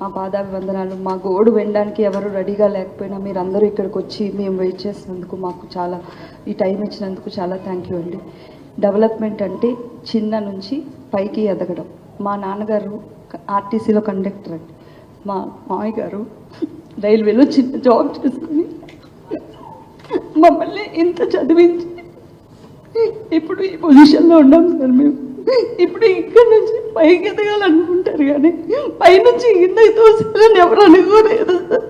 మా పాదాభివందనాలు మా గోడు వినడానికి ఎవరు రెడీగా లేకపోయినా మీరు అందరూ ఇక్కడికి వచ్చి మేము వెయిట్ చేసినందుకు మాకు చాలా ఈ టైం ఇచ్చినందుకు చాలా థ్యాంక్ యూ అండి. డెవలప్మెంట్ అంటే చిన్న నుంచి పైకి ఎదగడం. మా నాన్నగారు ఆర్టీసీలో కండక్టర్ అండి. మా మామయ్య గారు రైల్వేలో చిన్న జాబ్ చేసుకుని మమ్మల్ని ఇంత చదివించి ఇప్పుడు ఈ పొజిషన్లో ఉన్నాం సార్ మేము. ఇప్పుడు ఇక్కడి నుంచి పైకి ఎదగాలనుకుంటారు కానీ పైనుంచి కిందకి తోసాలని ఎవరు అనుకోలేదు. సార్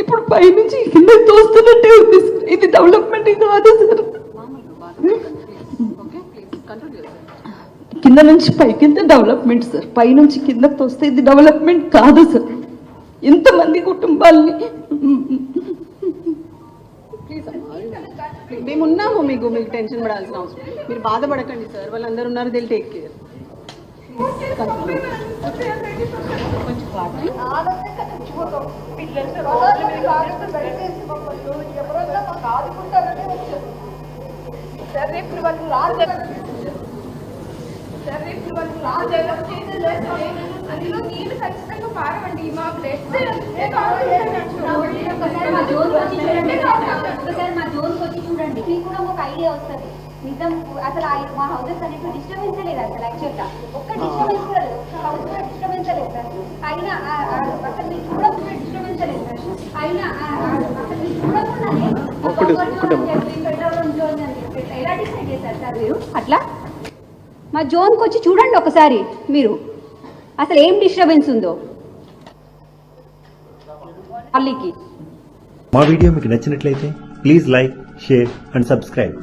ఇప్పుడు పైనుంచి కిందకి తోస్తున్నట్టే ఉంది సార్. ఇది డెవలప్మెంట్ కాదు సార్. కింద నుంచి పైకి డెవలప్మెంట్ సార్. పైనుంచి కిందకి తోస్తే ఇది డెవలప్మెంట్ కాదు సార్. ఇంతమంది కుటుంబాల్ని మేము ఉన్నాము మీకు మీకు టెన్షన్ పడాల్సిన అవసరం మీరు బాధపడకండి సార్. వాళ్ళందరూ ఉన్నారు దిల్ టేక్ కేర్ నీళ్ళు ఖచ్చితంగా పారవండి మా బ్లడ్ ఒకసారి మా జోన్ మా జోన్ వచ్చి చూడండి. మీకు కూడా ఒక ఐడియా వస్తుంది. నిజం అసలు ఆ- మా హౌసెస్ అనేవి డిస్టర్బెన్స్ లేదు అసలు యాక్చువల్గా. ఒక్క డిస్టర్బెన్స్ కూడా లేదు ఒక్క హౌస్ కూడా డిస్టర్బెన్స్ లేదు సార్ అయినా అసలు మీరు చూడకుండా డిస్టర్బెన్స్ లేదు సార్ అయినా అసలు మీరు చూడకుండానే అని చెప్పి, ఎలా డిసైడ్ చేశారు సార్ మీరు? అట్లా? మా జోన్కి వచ్చి చూడండి ఒకసారి మీరు. అసలు ఏం డిస్టర్బెన్స్ ఉందో? అల్లికి మా వీడియో మీకు నచ్చినట్లయితే please like share and subscribe.